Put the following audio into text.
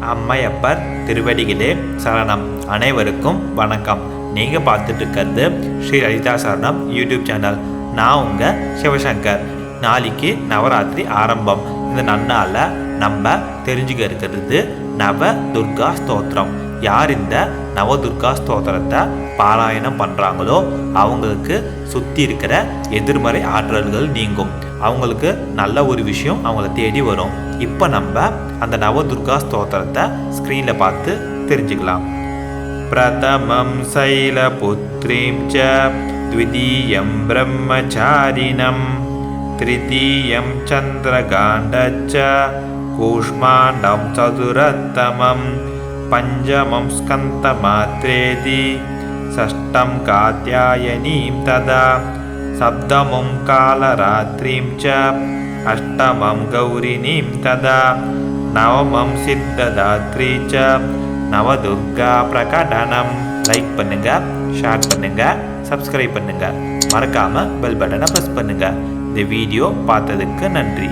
அம்மையப்பர் திருவடிகளே சரணம். அனைவருக்கும் வணக்கம். நீங்கள் பார்த்துட்டு இருக்கிறது ஸ்ரீ லலிதா சரணம் யூடியூப் சேனல். நான் உங்கள் சிவசங்கர். நாளைக்கு நவராத்திரி ஆரம்பம். இந்த நன்னால் நம்ம தெரிஞ்சுக்க இருக்கிறது நவ துர்கா ஸ்தோத்திரம். யார் இந்த நவதுர்கா ஸ்தோத்திரத்தை பாராயணம் பண்ணுறாங்களோ அவங்களுக்கு சுற்றி இருக்கிற எதிர்மறை ஆற்றல்கள் நீங்கும் அவங்களுக்கு நல்ல ஒரு விஷயம் அவங்கள தேடி வரும் இப்போ நம்ம அந்த நவதுர்கா ஸ்தோத்திரத்தை ஸ்க்ரீனில் பார்த்து தெரிஞ்சுக்கலாம் பிரதமம் शैलपुत्रीं च द्वितीयं ब्रह्मचारिणं तृतीयं चन्द्रकाण्डच्च कूष्माण्डं चतुरत्तमं पञ्चमं स्कन्तमात्रेति षष्ठं कात्यायनीं तदा सप्तमं कालरात्रिं च अष्टमं गौरिणीं तदा நவமம் சித்ததாத்ரி ச நவதுர்கா பிரகடனம் லைக் பண்ணுங்க ஷேர் பண்ணுங்க சப்ஸ்கிரைப் பண்ணுங்க மறக்காம பெல் பட்டனை ப்ரெஸ் பண்ணுங்க இந்த வீடியோ பார்த்ததுக்கு நன்றி